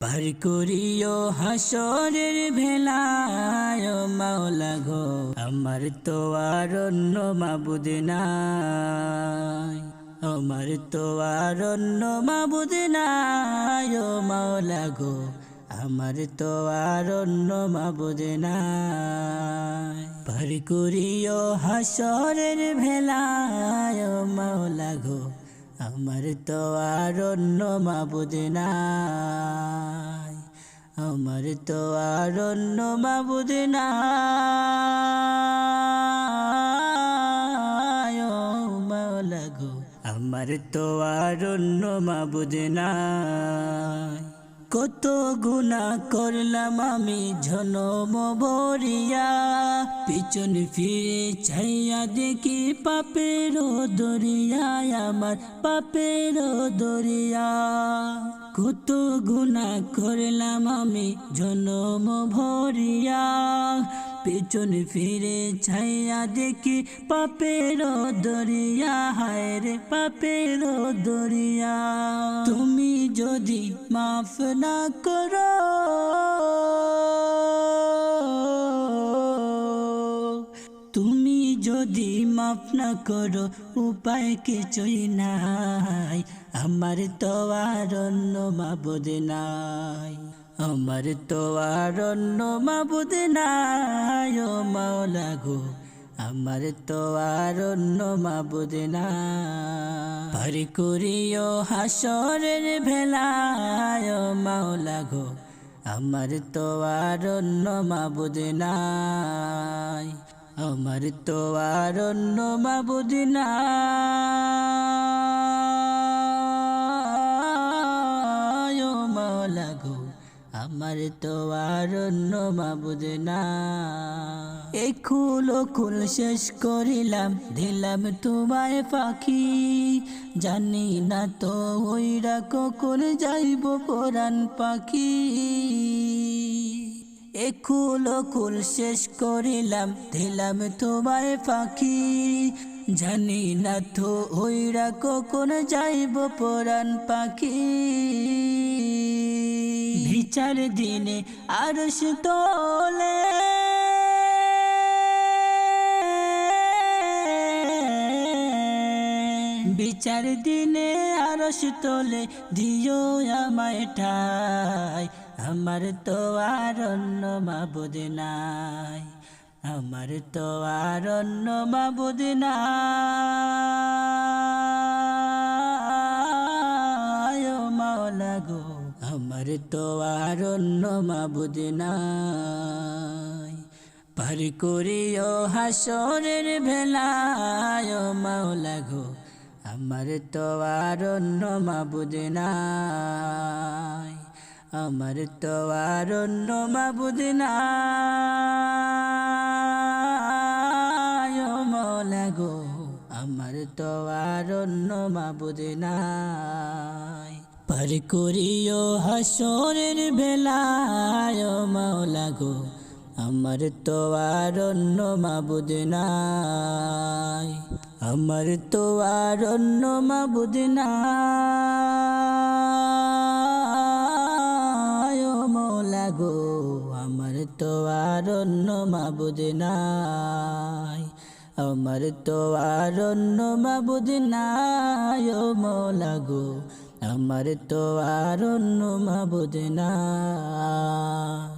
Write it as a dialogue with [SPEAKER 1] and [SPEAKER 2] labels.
[SPEAKER 1] পার করিও হাসরের ভেলায় মাওলা গো, আমার তো আর অন্য মাবুদ নাই। আমার তো আর অন্য মাবুদ নাই মাওলা গো, আমার তো আর অন্য মাবুদ নাই। পার করিও হাসরের ভেলায় মাওলা গো আমার তো আর অন্য মাবুদ নাই। আমার তো আর অন্য মাবুদ নাই। ও মাওলা গো, আমার তো আর অন্য মাবুদ নাই। কত গুণা করলাম আমি জনম বরিয়া। পিছন ফিরে চাইয়া দেখি পাপের দরিয়ায় আমার পাপের দরিয়া। কত গুণা করলাম আমি জনম ভরিয়া পেছন ফিরে ছাইয়া দেখি পাপের দরিয়া। হায় রে পাপের দরিয়া। তুমি যদি মাফ না করো, তুমি যদি মাফ না করো, উপায় কিছুই নাই। আমার তো আর অন্য মাবুদ নাই। আমার তো আর অন্য মাবুদ নাই, ও মাওলা গো। আমার তো আর অন্য মাবুদ নাই। পার করিও হাসরের ভেলায়, ও মাওলা গো। আমার তো আর অন্য মাবুদ নাই। আমার তো আর অন্য মাবুদ নাই। আমার তো আর অন্য মাবুদ না। এই কুল শেষ করিলাম, দিলাম তোমায় পাখি। জানি না তো ওইরা কখন যাইব পরাণ পাখি। একুল কুল শেষ করিলাম, দিলাম তোমায় পাখি। জানি না তো ওইরা কখন যাইব পরাণ পাখি। বিচার দিনে আরশ তোলে। বিচার দিনে আরশ তোলে, দিও আমায় ঠাই। আমার তো আর অন্য মাবুদ নাই। আমার তো আর অন্য মাবুদ নাই। গো আমার তো আর অন্য মাবুদ পার করিও হাসরের ভেলায় মাওলা গো, আমার তো আর অন্য মাবুদ আমার তো আর অন্য মাবুদ মাওলা গো, আমার তো আর অন্য মাবুদ নাই। পার করিও হাসরের বেলায় মাওলা গো, আমার তো আর অন্য মাবুদ নাই। আমার তো আর অন্য মাবুদ নাই মৌলা গো, আমার তো আর অন্য মাবুদ নাই। আমার তো আর অন্য মাবুদ নাই মৌলা গো আমার তো আর অন্য মাবুদ নাই